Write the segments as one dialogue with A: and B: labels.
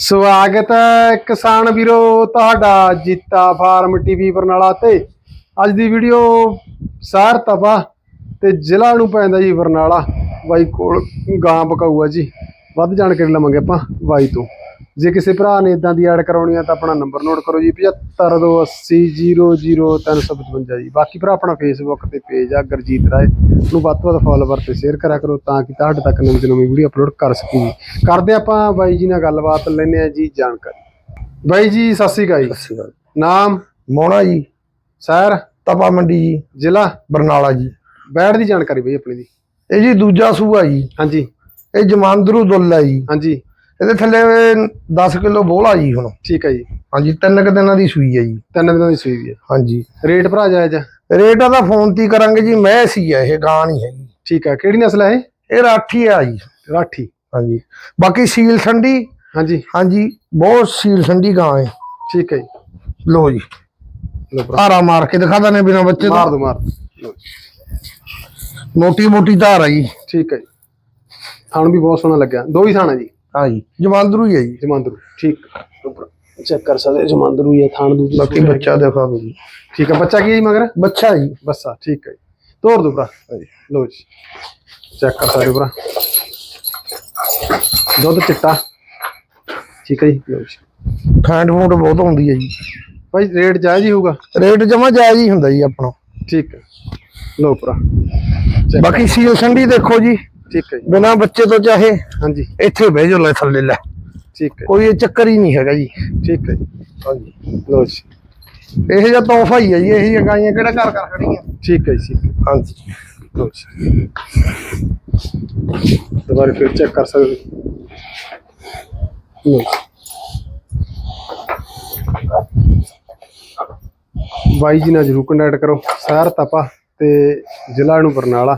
A: ਸਵਾਗਤ ਹੈ ਕਿਸਾਨ ਵੀਰੋ, ਤੁਹਾਡਾ ਜੀਤਾ ਫਾਰਮ ਟੀਵੀ ਬਰਨਾਲਾ ਤੇ। ਅੱਜ ਦੀ ਵੀਡੀਓ ਸਾਰ ਤਬਾ ਤੇ ਜ਼ਿਲ੍ਹਾ ਨੂੰ ਪੈਂਦਾ ਜੀ ਬਰਨਾਲਾ। ਬਾਈ ਕੋਲ ਗਾਂ ਬਕਾਊ ਆ ਜੀ। ਵੱਧ ਜਾਣਕਾਰੀ ਲਵਾਂਗੇ ਆਪਾਂ ਬਾਈ ਤੋਂ। ਜੇ ਕਿਸੇ ਭਰਾ ਨੇ ਇਦਾਂ ਦੀ ਐਡ ਕਰਾਉਣੀ ਆ ਤਾਂ ਆਪਣਾ ਨੰਬਰ ਨੋਟ ਕਰੋ ਜੀ 7528000355 ਜੀ। ਬਾਕੀ ਭਰਾ ਆਪਣਾ ਫੇਸਬੁੱਕ ਤੇ ਪੇਜ ਆ ਗੁਰਜੀਤ ਰਾਏ ਨੂੰ ਵੱਧ ਤੋਂ ਵੱਧ ਫੋਲੋਵਰ ਤੇ ਸ਼ੇਅਰ ਕਰਿਆ ਕਰੋ ਤਾਂ ਕਿ ਤੁਹਾਡੇ ਤੱਕ ਨਵੀਂ ਤੋਂ ਨਵੀਂ ਵੀਡੀਓ ਅਪਲੋਡ ਕਰ ਸਕੀਏ ਜੀ। ਕਰਦੇ ਆਪਾਂ ਬਾਈ ਜੀ ਨਾਲ ਗੱਲਬਾਤ ਲੈਨੇ ਆ ਜੀ ਜਾਣਕਾਰੀ। ਬਾਈ ਜੀ ਸਤਿ ਸ਼੍ਰੀ ਅਕਾਲ ਜੀ।
B: ਸਤਿ ਸ਼੍ਰੀ ਅਕਾਲ।
A: ਨਾਮ?
B: ਮੋਣਾ ਜੀ।
A: ਸ਼ਹਿਰ?
B: ਤਪਾ ਮੰਡੀ ਜੀ।
A: ਜ਼ਿਲ੍ਹਾ?
B: ਬਰਨਾਲਾ ਜੀ।
A: ਬੈੜ ਦੀ ਜਾਣਕਾਰੀ ਬਈ ਆਪਣੀ ਦੀ।
B: ਇਹ ਜੀ ਦੂਜਾ ਸੂਆ ਜੀ।
A: ਹਾਂਜੀ।
B: ਇਹ ਜਮਾਂਦਰੂ ਦੁੱਲ ਜੀ।
A: ਹਾਂਜੀ।
B: ਇਹਦੇ ਥੱਲੇ 10 ਕਿਲੋ ਬੋਲਾ ਜੀ ਹੁਣ।
A: ਠੀਕ ਹੈ ਜੀ।
B: ਹਾਂਜੀ ਤਿੰਨ ਕੁ ਦਿਨਾਂ ਦੀ ਸੂਈ ਹੈ ਜੀ।
A: ਤਿੰਨ ਦਿਨਾਂ ਦੀ ਸੂਈ ਵੀ ਹੈ
B: ਹਾਂਜੀ।
A: ਰੇਟ ਭਰਾ ਜਾਇਜ਼ ਆ?
B: ਰੇਟ ਦਾ ਫੋਨ ਤੀ ਕਰਾਂਗੇ ਜੀ ਮੈਂ ਸੀ ਹੈ ਇਹ ਗਾਂ ਨਹੀਂ ਹੈਗੀ।
A: ਠੀਕ ਹੈ ਕਿਹੜੀ ਨਸਲ ਹੈ ਇਹ?
B: ਇਹ ਰਾਠੀ ਆ ਜੀ।
A: ਰਾਠੀ।
B: ਹਾਂਜੀ। ਬਾਕੀ ਸੀਲ ਠੰਡੀ
A: ਹਾਂਜੀ।
B: ਹਾਂਜੀ ਬਹੁਤ ਸੀਲ ਠੰਡੀ ਗਾਂ ਹੈ
A: ਠੀਕ ਹੈ ਜੀ।
B: ਲੋ ਜੀ। ਧਾਰਾ ਮਾਰ ਕੇ ਦਿਖਾ ਦਨੇ ਬਿਨਾ ਬੱਚੇ
A: ਮਾਰ
B: ਤੋਂ
A: ਦੋ ਮਾਰ। ਲਓ ਜੀ,
B: ਮੋਟੀ ਮੋਟੀ ਧਾਰ ਆ ਜੀ।
A: ਠੀਕ ਹੈ ਜੀ। ਥਣ ਵੀ ਬਹੁਤ ਸੋਹਣਾ ਲੱਗਿਆ। ਦੋ ਹੀ ਥਾਣਾ ਜੀ।
B: ਹਾਂ ਜੀ ਜਮਾਂਦਰੂ ਹੀ ਹੈ ਜੀ।
A: ਜਮਾਂਦਰੂ ਠੀਕ। ਚੈੱਕ ਕਰ ਸਕਦੇ ਜਮਾਂਦਰੂ ਹੀ ਹੈ ਥਾਣ ਦੂਜੀ
B: ਬਾਕੀ ਬੱਚਾ ਦਿਖਾ ਦਿਓ ਜੀ।
A: ਠੀਕ ਹੈ ਬੱਚਾ ਕੀ ਹੈ ਜੀ ਮਗਰ?
B: ਬੱਚਾ ਜੀ।
A: ਬੱਸਾ ਠੀਕ ਹੈ ਤੋੜ ਦੋ ਭਰਾ। ਲੋ ਜੀ। ਚੈੱਕ ਕਰ ਸਕਦੇ ਭਰਾ। ਦੁੱਧ ਚਿੱਟਾ। ਠੀਕ ਹੈ ਜੀ। ਜੀ।
B: ਫੈਂਟ ਫੂਟ ਬਹੁਤ ਆਉਂਦੀ ਹੈ ਜੀ।
A: ਭਾਈ ਰੇਟ ਜਾਇਜ਼ ਹੀ ਹੋਊਗਾ।
B: ਰੇਟ ਜਮਾ ਜਾਇਜ਼ ਹੀ ਹੁੰਦਾ ਜੀ ਆਪਣਾ।
A: ਠੀਕ ਹੈ। ਲੋ ਭਰਾ।
B: ਬਾਕੀ ਸੀਲ ਸੰਡੀ ਦੇਖੋ ਜੀ।
A: ਠੀਕ ਹੈ ਜੀ।
B: ਬਿਨਾ ਬੱਚੇ ਤੋਂ ਚਾਹੇ
A: ਹਾਂਜੀ।
B: ਇੱਥੇ ਬਹਿ ਜਾਓ ਲੈ ਥੱਲੇ ਲੈ।
A: ਠੀਕ ਹੈ।
B: ਕੋਈ ਇਹ ਚੱਕਰ ਹੀ ਨਹੀਂ ਹੈਗਾ ਜੀ।
A: ਠੀਕ ਹੈ ਜੀ।
B: ਹਾਂਜੀ।
A: ਲੋ ਜੀ।
B: ਇਹ ਜਿਹਾ ਤੋਹਫਾ ਹੀ ਹੈ ਜੀ ਇਹ ਜਿਹੀਆਂ ਗਾਈਆਂ ਕਿਹੜਾ ਘਰ ਘਰ ਖੜੀਆਂ
A: ਠੀਕ ਹੈ ਜੀ
B: ਹਾਂਜੀ।
A: ਲਓ ਜੀ। ਦੁਬਾਰਾ ਫਿਰ ਚੈੱਕ ਕਰ ਸਕਦੇ ਜੀ। ਬਾਈ ਜੀ ਨਾਲ ਜਰੂਰ ਕੰਟੈਕਟ ਕਰੋ। ਸ਼ਹਿਰ ਤਪਾ ਤੇ ਜ਼ਿਲ੍ਹਾ ਨੂੰ ਬਰਨਾਲਾ।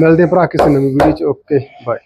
A: ਮਿਲਦੇ ਭਰਾ ਕਿਸੇ ਨਵੀਂ ਵੀਡੀਓ ਚ। Okay bye